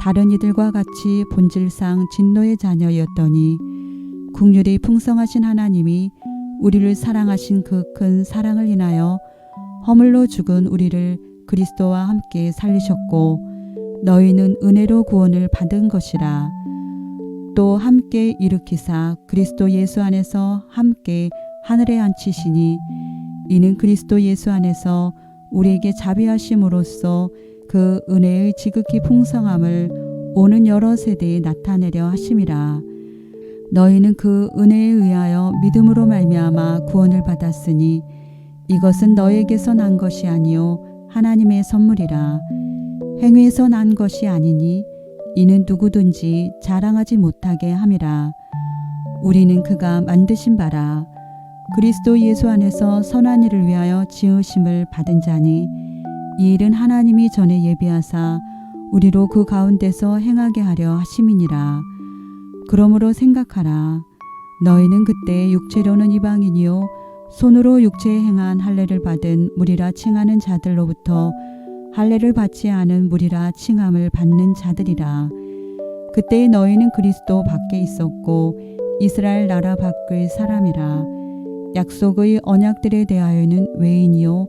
다른 이들과 같이 본질상 진노의 자녀였더니 국률이 풍성하신 하나님이 우리를 사랑하신 그 큰 사랑을 인하여 허물로 죽은 우리를 그리스도와 함께 살리셨고 너희는 은혜로 구원을 받은 것이라. 또 함께 일으키사 그리스도 예수 안에서 함께 하늘에 앉히시니 이는 그리스도 예수 안에서 우리에게 자비하심으로써 그 은혜의 지극히 풍성함을 오는 여러 세대에 나타내려 하심이라. 너희는 그 은혜에 의하여 믿음으로 말미암아 구원을 받았으니 이것은 너에게서 난 것이 아니요 하나님의 선물이라. 행위에서 난 것이 아니니 이는 누구든지 자랑하지 못하게 함이라. 우리는 그가 만드신 바라. 그리스도 예수 안에서 선한 일을 위하여 지으심을 받은 자니 이 일은 하나님이 전에 예비하사 우리로 그 가운데서 행하게 하려 하심이니라. 그러므로 생각하라. 너희는 그때 육체로는 이방인이요 손으로 육체에 행한 할례를 받은 무리라 칭하는 자들로부터 할례를 받지 않은 무리라 칭함을 받는 자들이라. 그때 너희는 그리스도 밖에 있었고 이스라엘 나라 밖의 사람이라. 약속의 언약들에 대하여는 외인이요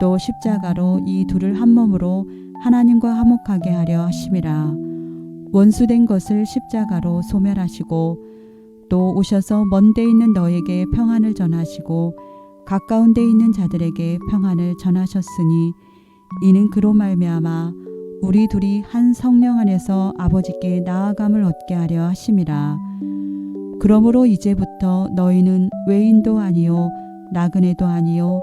또 십자가로 이 둘을 한 몸으로 하나님과 화목하게 하려 하심이라. 원수된 것을 십자가로 소멸하시고 또 오셔서 먼 데 있는 너에게 평안을 전하시고 가까운 데 있는 자들에게 평안을 전하셨으니 이는 그로 말미암아 우리 둘이 한 성령 안에서 아버지께 나아감을 얻게 하려 하심이라. 그러므로 이제부터 너희는 외인도 아니요 나그네도 아니요